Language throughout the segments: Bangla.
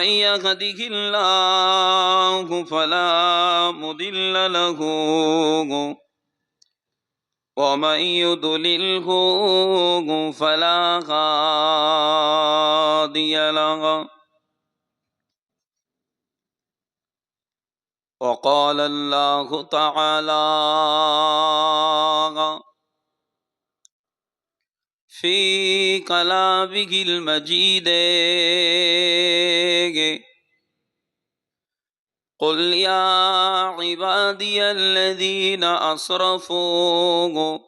من يهده الله فلا مضل له ومن يضلله فلا هادي له وقال الله تعالى في كلامه المجيد. قل يا عبادي الذين أسرفوا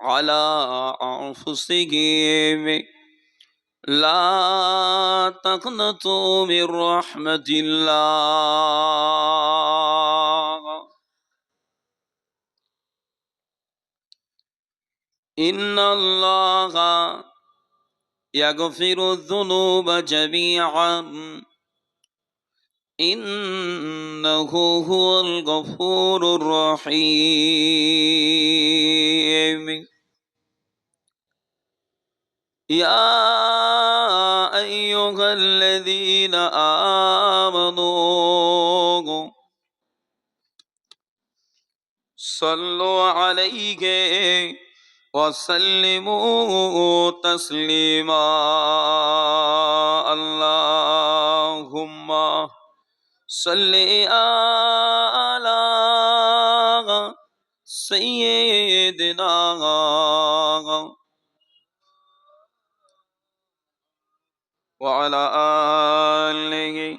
على أنفسهم لا تقنطوا من رحمة الله. إن الله يغفر الذنوب جميعا. إنه هو الغفور الرحيم. يا أيها الذين آمنوا صلوا عليه وسلموا تسليما. اللهم صل على سيدنا وعلى آله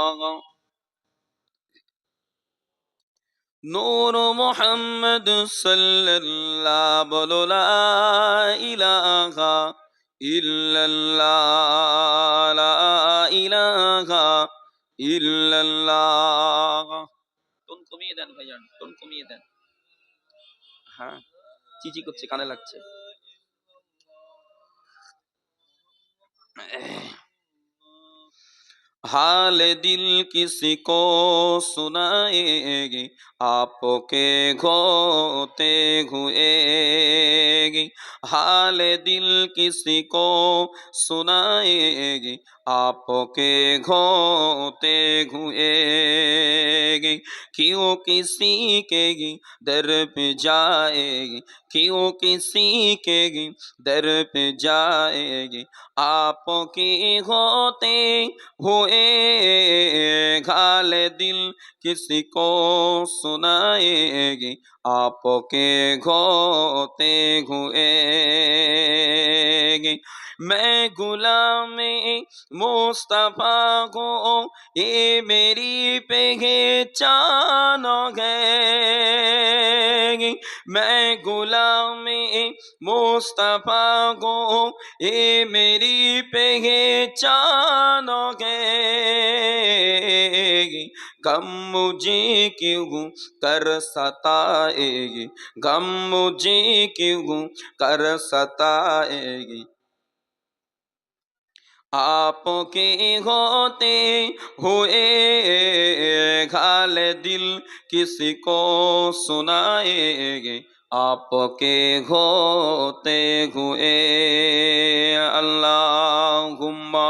নূর মোহাম্মদ সাল্লাল্লাহ বলো লা ইলাহা ইল্লাল্লাহ লা ইলাহা ইল্লাল্লাহ। টোন কমিয়ে দেন ভাইজান টোন কমিয়ে দেন। হ্যাঁ। চিচি করছে কানে লাগছে? حال دل کسی کو سنائے گی، آپ کے گھوتے ہوئے گی۔ حال دل کسی کو سنائے گی آپ کے گھوتے گھوئے گی کیوں کسی کے گی در پہ جائے گی کیوں کسی کے گی در پہ جائے گی آپ کی گھوتے ہوئے گھال دل کسی کو سنائے گی آپ کے گھوتے گھوئے گی میں غلام मुस्तफा को ये मेरी पहचान है मैं गुलाम मुस्तफा को ये मेरी पहचान है गम मुझे क्यों कर सताएगी गम मुझे क्यों कर सताएगी आपके होते हुए घाल दिल किसी को सुनाएंगे आपके होते हुए अल्लाह घुमा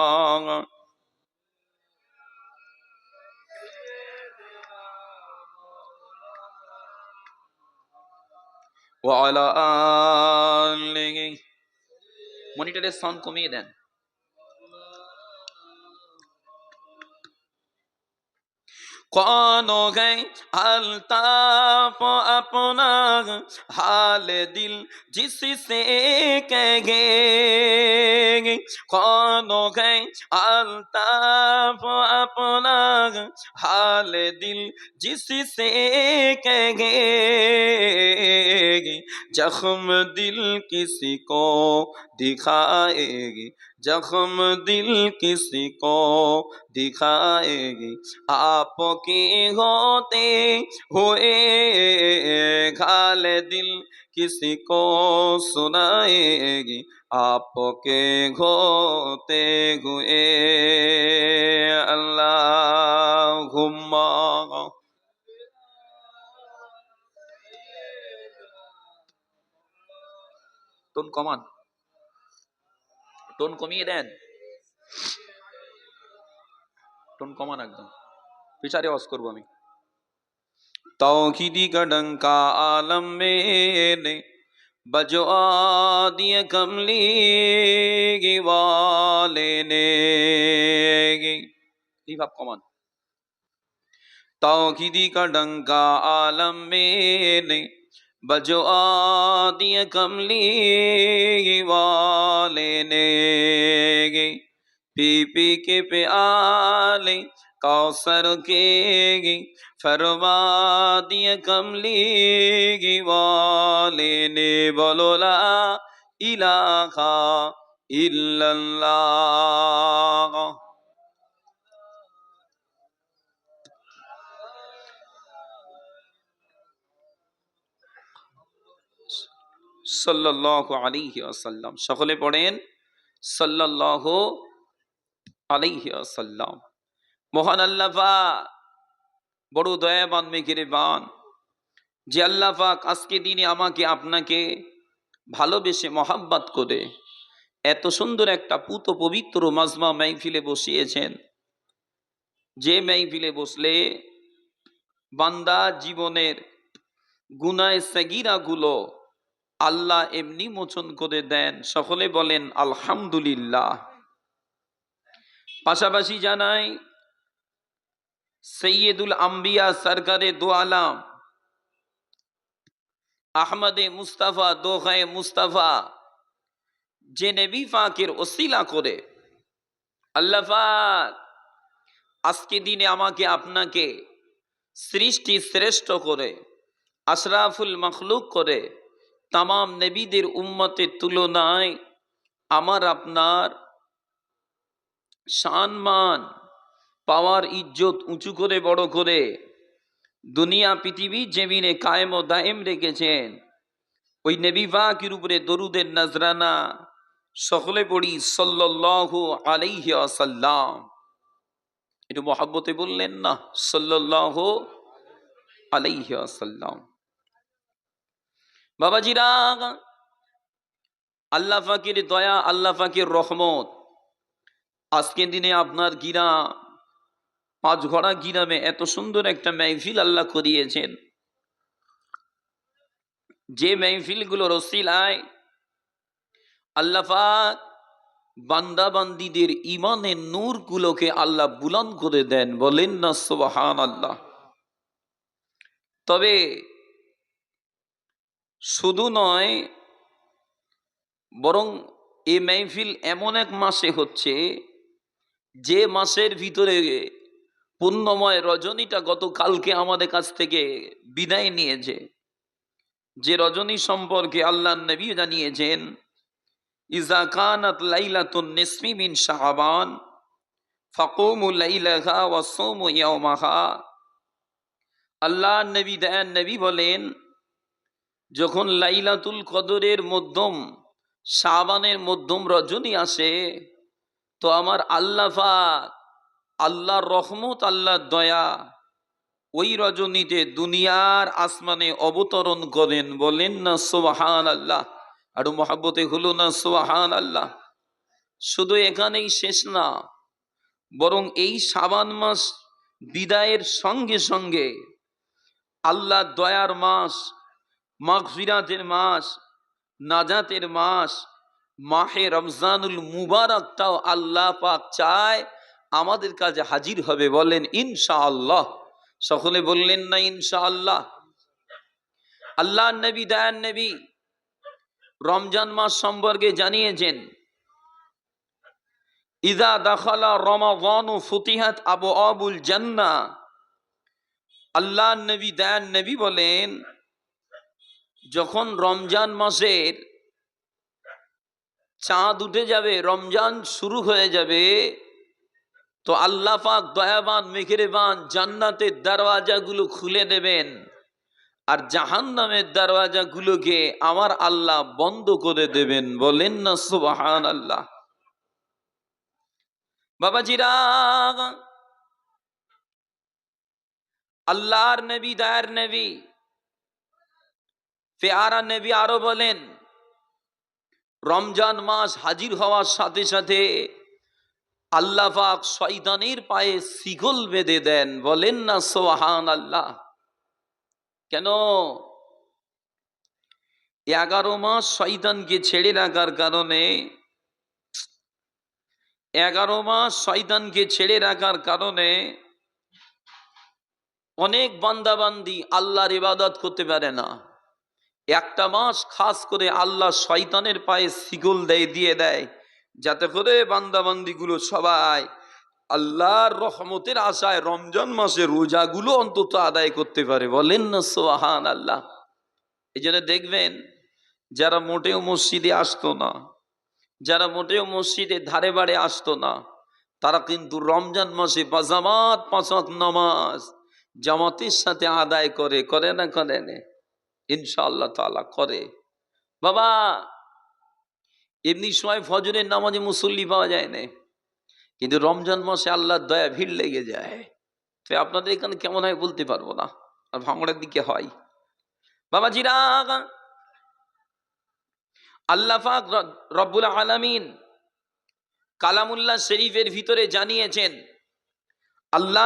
মনিটরের সাউন্ড কমিয়ে দেন কন গে আলতাপ আপনা হাল দিল জিসে কে গে। কনো গে আলতাপ আপনা হাল দিল জিসে কে গে। जख्म दिल किसी को दिखाएगी जख्म दिल किसी को दिखाएगी आपके होते हुए खाल दिल किसी को सुनाएगी आपके होते हुए কমান টোন কমিয়ে দেন টোন কমান একদম বিচারে অস করব আমি توحیدی کا ڈنکا عالم میں نے بجو آدی کملی گی والے نے گی آپ کمان توحیدی کا ڈنکا عالم میں نے بجو آدی کملی والے نے گے۔ پی پی کے پیالے کاؤسر کے گی فروا دیا کملی گی والے نے بولو لا الہ الا اللہ۔ সাল্লাল্লাহু আলাইহি ওয়াসাল্লাম। সকলে পড়েন, সাল্লাল্লাহু আলাইহি ওয়াসাল্লাম। মহান আল্লাহ পাক, বড় দয়াবান মেঘেরেবান যে আল্লাহ পাক আজকে দিনে আমাকে, আপনাকে ভালোবেসে মহাব্বাত করে এত সুন্দর একটা পুত পবিত্র মাজমা মাইফিলে বসিয়েছেন। যে মাইফিলে বসলে বান্দা জীবনের গুনায় সাগিরাগুলো আল্লাহ এমনি মোচন করে দেন। সকলে বলেন, আলহামদুলিল্লাহ। পাশাপাশি জানাই, সৈয়দুল আম্বিয়া সরকারে দো আলাম। আহমদে মুস্তাফা, দোহায় মুস্তাফা, যে নবী ফাকের ওসিলা করে। আল্লাহ আজকে দিনে আমাকে আপনাকে সৃষ্টি শ্রেষ্ঠ করে, আশরাফুল মখলুক করে। তামাম নবীদের উম্মতের তুলনায় আমার, আপনার সম্মান পাওয়ার ইজ্জত উঁচু করে, বড় করে দুনিয়া, পৃথিবী জমিনে কায়েম ও দায়েম রেখেছেন। ওই নবী পাকের উপরে দরুদের নজরানা সকলে পড়ি সাল্লাল্লাহু আলাইহি আসাল্লাম একটু মহাব্বতে বললেন না? সাল্লাল্লাহু আলাইহি বাবাজিরা, আল্লাহ ফাকির দয়া, আল্লাহ ফাকির রহমত। আজকের দিনে আপনার গিরা, পাঁচ ঘোড়া গিরামে এত সুন্দর একটা মেহফিল আল্লাহ করিয়েছেন। যে মেহফিলগুলো রসিলায় আল্লাহ পাক বান্দা বান্দিদের ইমানের নূরগুলোকে আল্লাহ বুলন করে দেন, বলেন না সোবাহান আল্লাহ তবে শুধু নয়, বরং এ মেহফিল এমন এক মাসে হচ্ছে, যে মাসের ভিতরে পুণ্যময় রজনীটা গতকালকে আমাদের কাছ থেকে বিদায় নিয়েছে। যে রজনী সম্পর্কে আল্লাহ নবী জানিয়েছেন, ইজা কানাত লাইলাতুন নিসমি মিন শাহবান, ফাকুমু লাইলাহা ওয়া সুমু ইয়াওমাহা। আল্লাহ নবী দেন নবী বলেন যখন লাইলাতুল কদরের মধ্যম, শাবানের মধ্যম রজনী আসে, তো আমার আল্লাহ আল্লাহর রহমত, আল্লাহর দয়া, ওই রজনীতে দুনিয়ার আসমানে অবতরণ করেন, বলেন না সোবাহান আল্লাহ আরও মহাব্বতে হলো না সোবাহান আল্লাহ শুধু এখানেই শেষ না, বরং এই সাবান মাস বিদায়ের সঙ্গে সঙ্গে আল্লাহ দয়ার মাস মাগফিরাতের মাস, নাজাতের মাস, মাহে রমজানুল মুবারক মুবারকটাও আল্লাহ পাক চায়, আমাদের কাছে হাজির হবে বলেন ইনশাআল্লাহ। সকলে বললেন না ইনশাআল্লাহ? আল্লাহ আল্লাহ নবী দয়ান নবী রমজান মাস সম্পর্কে জানিয়েছেন, ইদা দাখালা রমাদানু ফুতিহাত আবু আবুল জান্না আল্লাহ নবী দয়ান নবী বলেন যখন রমজান মাসের চাঁদ উঠে যাবে, রমজান শুরু হয়ে যাবে, তো আল্লাহ পাক দয়াবান মেঘেরেবান জান্নাতের দরওয়াজাগুলো খুলে দেবেন আর জাহান জাহান্নামের দরওয়াজাগুলোকে আমার আল্লাহ বন্ধ করে দেবেন। বলেন না সুবাহান আল্লাহ বাবাজিরা, আল্লাহর নবী, দায়ের নবী পেয়ারা নবী আরও বলেন। রমজান মাস হাজির হওয়ার সাথে সাথে আল্লাহ পাক শয়তানের পায়ে শিকল বেঁধে দেন। বলেন না সোহান আল্লাহ কেন? এগারো মাস শয়তানকে ছেড়ে রাখার কারণে, এগারো মাস শয়তানকে ছেড়ে রাখার কারণে অনেক বান্দাবান্দি আল্লাহর ইবাদত করতে পারে না। একটা মাস খাস করে আল্লাহ শয়তানের পায়ে শিকল দেয়, দিয়ে দেয়। যাতে করে বান্দাবান্দিগুলো সবাই আল্লাহর রহমতের আশায় রমজান মাসে রোজাগুলো অন্তত আদায় করতে পারে। বলেন না সোহান আল্লাহ এই জন্য দেখবেন, যারা মোটেও মসজিদে আসতো না, যারা মোটেও মসজিদে ধারে বাড়ে আসতো না, তারা কিন্তু রমজান মাসে বাজামাত পাঁচক নামাজ জামাতের সাথে আদায় করে করে না করে না। ইনশাআল্লাহ তালা করে। বাবা, এমনি সময় ফজরের নামাজে মুসল্লি পাওয়া যায় না। কিন্তু রমজান মাসে আল্লাহর দয়া, ভিড় লেগে যায়। তো আপনাদের এখানে কেমন হয় বলতে পারব না। আর ভাঙড়ের দিকে হয়। বাবাজিরা আল্লাহ পাক র- রব্বুল আলামিন কালামুল্লাহ শরীফের ভিতরে জানিয়েছেন, আল্লাহ